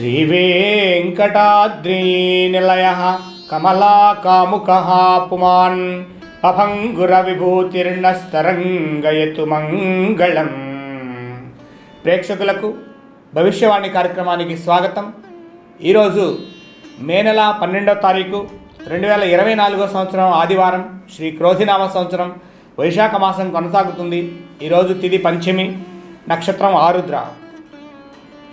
శ్రీవేంకటాద్రీనిలయ కమలాకాముక పుమాన్ అభంగుర విభూతిర్ణస్తరంగయతు మంగళం. ప్రేక్షకులకు భవిష్యవాణి కార్యక్రమానికి స్వాగతం. ఈరోజు మే నెల పన్నెండవ తారీఖు రెండు వేల ఇరవై నాలుగో సంవత్సరం ఆదివారం శ్రీ క్రోధినామ సంవత్సరం వైశాఖ మాసం కొనసాగుతుంది. ఈరోజు తిది పంచమి నక్షత్రం ఆరుద్ర.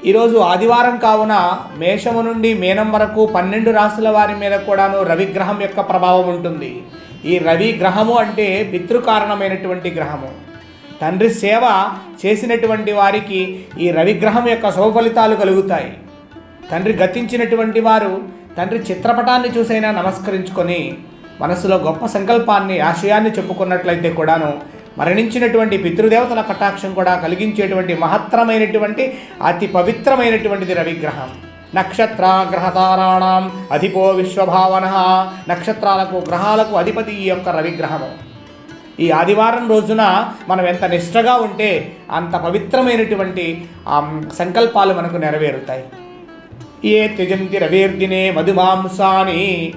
ఈరోజు ఆదివారం కావున మేషము నుండి మీనం వరకు పన్నెండు రాసుల వారి మీద కూడాను రవిగ్రహం యొక్క ప్రభావం ఉంటుంది. ఈ రవి గ్రహము అంటే పితృకారణమైనటువంటి గ్రహము. తండ్రి సేవ చేసినటువంటి వారికి ఈ రవిగ్రహం యొక్క శుభఫలితాలు కలుగుతాయి. తండ్రి గతించినటువంటి వారు తండ్రి చిత్రపటాన్ని చూసైనా నమస్కరించుకొని మనసులో గొప్ప సంకల్పాన్ని ఆశయాన్ని చెప్పుకున్నట్లయితే కూడాను మరణించినటువంటి పితృదేవతల కటాక్షం కూడా కలిగించేటువంటి మహత్తరమైనటువంటి అతి పవిత్రమైనటువంటిది రవిగ్రహం. నక్షత్ర గ్రహతారాణం అధిపో విశ్వభావన. నక్షత్రాలకు గ్రహాలకు అధిపతి ఈ యొక్క రవిగ్రహము. ఈ ఆదివారం రోజున మనం ఎంత నిష్ఠగా ఉంటే అంత పవిత్రమైనటువంటి సంకల్పాలు మనకు నెరవేరుతాయి. ఏ త్యజంతి రవేర్దినే మధుమాంసాని.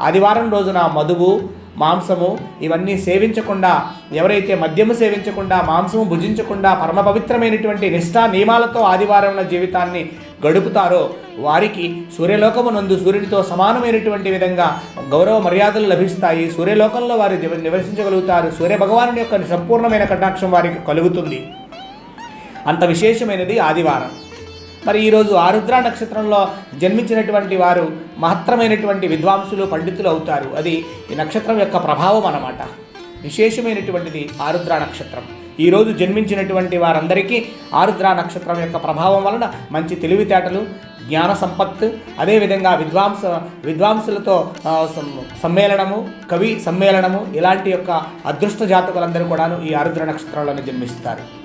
ఆదివారం రోజున మధువు మాంసము ఇవన్నీ సేవించకుండా ఎవరైతే మద్యము సేవించకుండా మాంసము భుజించకుండా పరమ పవిత్రమైనటువంటి నిష్ఠా నియమాలతో ఆదివారంలో జీవితాన్ని గడుపుతారో వారికి సూర్యలోకము నందు సూర్యుడితో సమానమైనటువంటి విధంగా గౌరవ మర్యాదలు లభిస్తాయి. సూర్యలోకంలో వారు నివసించగలుగుతారు. సూర్య భగవానుడి యొక్క సంపూర్ణమైన కటాక్షం వారికి కలుగుతుంది. అంత విశేషమైనది ఆదివారం. మరి ఈరోజు ఆరుద్ర నక్షత్రంలో జన్మించినటువంటి వారు మహత్తరమైనటువంటి విద్వాంసులు పండితులు అవుతారు. అది ఈ నక్షత్రం యొక్క ప్రభావం అన్నమాట. విశేషమైనటువంటిది ఆరుద్ర నక్షత్రం. ఈరోజు జన్మించినటువంటి వారందరికీ ఆరుద్ర నక్షత్రం యొక్క ప్రభావం వలన మంచి తెలివితేటలు జ్ఞాన సంపత్తు అదేవిధంగా విద్వాంస విద్వాంసులతో సం- సమ్మేళనము కవి సమ్మేళనము ఇలాంటి యొక్క అదృష్ట జాతకులందరూ కూడాను ఈ ఆరుద్ర నక్షత్రంలోనే జన్మిస్తారు.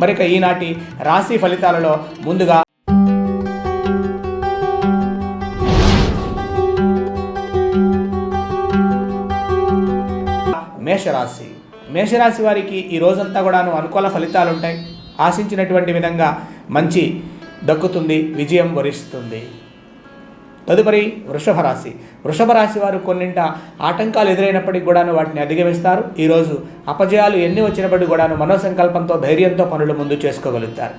మరిక ఈనాటి రాశి ఫలితాలలో ముందుగా మేషరాశి. మేషరాశి వారికి ఈ రోజంతా కూడాను అనుకూల ఫలితాలు ఉంటాయి. ఆశించినటువంటి విధంగా మంచి దక్కుతుంది విజయం వరిస్తుంది. తదుపరి వృషభ రాశి వృషభ రాశి వారు కొన్నింట ఆటంకాలు ఎదురైనప్పటికీ కూడాను వాటిని అధిగమిస్తారు. ఈరోజు అపజయాలు ఎన్ని వచ్చినప్పటికీ కూడాను మనోసంకల్పంతో ధైర్యంతో పనులు ముందు చేసుకోగలుగుతారు.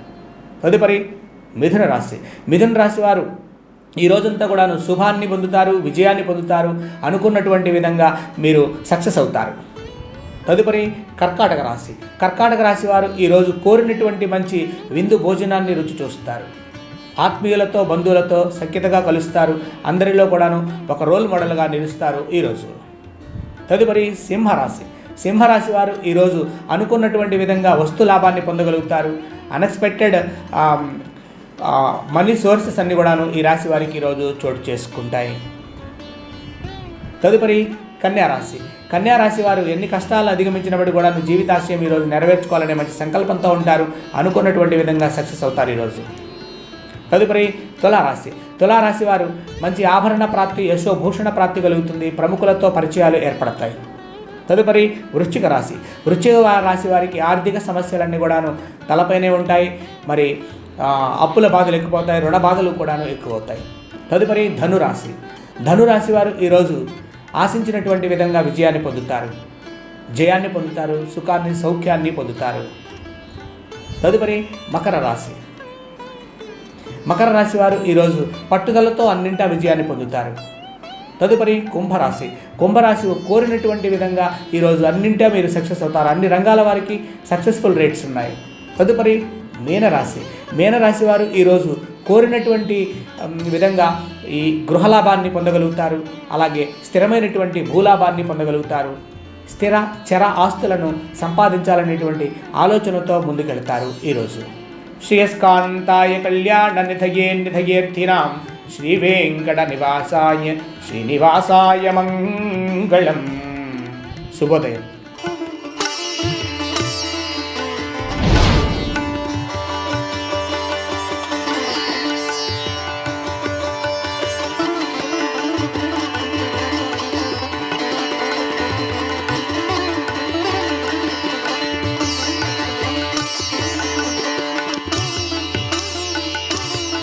తదుపరి మిథున రాశి. మిథున రాశి వారు ఈ రోజంతా కూడాను శుభాన్ని పొందుతారు విజయాన్ని పొందుతారు అనుకున్నటువంటి విధంగా మీరు సక్సెస్ అవుతారు. తదుపరి కర్కాటక రాశి. కర్కాటక రాశి వారు ఈరోజు కోరినటువంటి మంచి విందు భోజనాన్ని రుచి చూస్తారు. ఆత్మీయులతో బంధువులతో సఖ్యతగా కలుస్తారు. అందరిలో కూడాను ఒక రోల్ మోడల్గా నిలుస్తారు ఈరోజు. తదుపరి సింహరాశి. సింహరాశి వారు ఈరోజు అనుకున్నటువంటి విధంగా వస్తు లాభాన్ని పొందగలుగుతారు. అన్ఎక్స్పెక్టెడ్ మనీ సోర్సెస్ అన్ని కూడాను ఈ రాశి వారికి ఈరోజు చోటు చేసుకుంటాయి. తదుపరి కన్యారాశి కన్యారాశి వారు ఎన్ని కష్టాలు అధిగమించినప్పుడు కూడా జీవితాశయం ఈరోజు నెరవేర్చుకోవాలనే మంచి సంకల్పంతో ఉంటారు. అనుకున్నటువంటి విధంగా సక్సెస్ అవుతారు ఈరోజు. తదుపరి తులారాశి. తులారాశి వారు మంచి ఆభరణ ప్రాప్తి యశోభూషణ ప్రాప్తి కలుగుతుంది ప్రముఖులతో పరిచయాలు ఏర్పడతాయి. తదుపరి వృశ్చిక రాశి. వృశ్చిక రాశి వారికి ఆర్థిక సమస్యలన్నీ కూడాను తలపైనే ఉంటాయి. మరి అప్పుల బాధలు ఎక్కువవుతాయి రుణ బాధలు కూడాను ఎక్కువ అవుతాయి తదుపరి ధనురాశి. ధనురాశి వారు ఈరోజు ఆశించినటువంటి విధంగా విజయాన్ని పొందుతారు. జయాన్ని పొందుతారు సుఖాన్ని సౌఖ్యాన్ని పొందుతారు. తదుపరి మకర రాశి. మకర రాశి వారు ఈరోజు పట్టుదలతో అన్నింటా విజయాన్ని పొందుతారు. తదుపరి కుంభరాశి. కుంభరాశి కోరినటువంటి విధంగా ఈరోజు అన్నింటా మీరు సక్సెస్ అవుతారు. అన్ని రంగాల వారికి సక్సెస్ఫుల్ రేట్స్ ఉన్నాయి. తదుపరి మీనరాశి. మీనరాశి వారు ఈరోజు కోరినటువంటి విధంగా ఈ గృహలాభాన్ని పొందగలుగుతారు. అలాగే స్థిరమైనటువంటి భూలాభాన్ని పొందగలుగుతారు. స్థిర చర ఆస్తులను సంపాదించాలనేటువంటి ఆలోచనతో ముందుకెళ్తారు ఈరోజు. శ్రేయస్కాంతాయ కళ్యాణ నిధయే నిధయేర్థినాం శ్రీ వెంకట నివాసాయ శ్రీనివాసాయ మంగళం శుభోదయం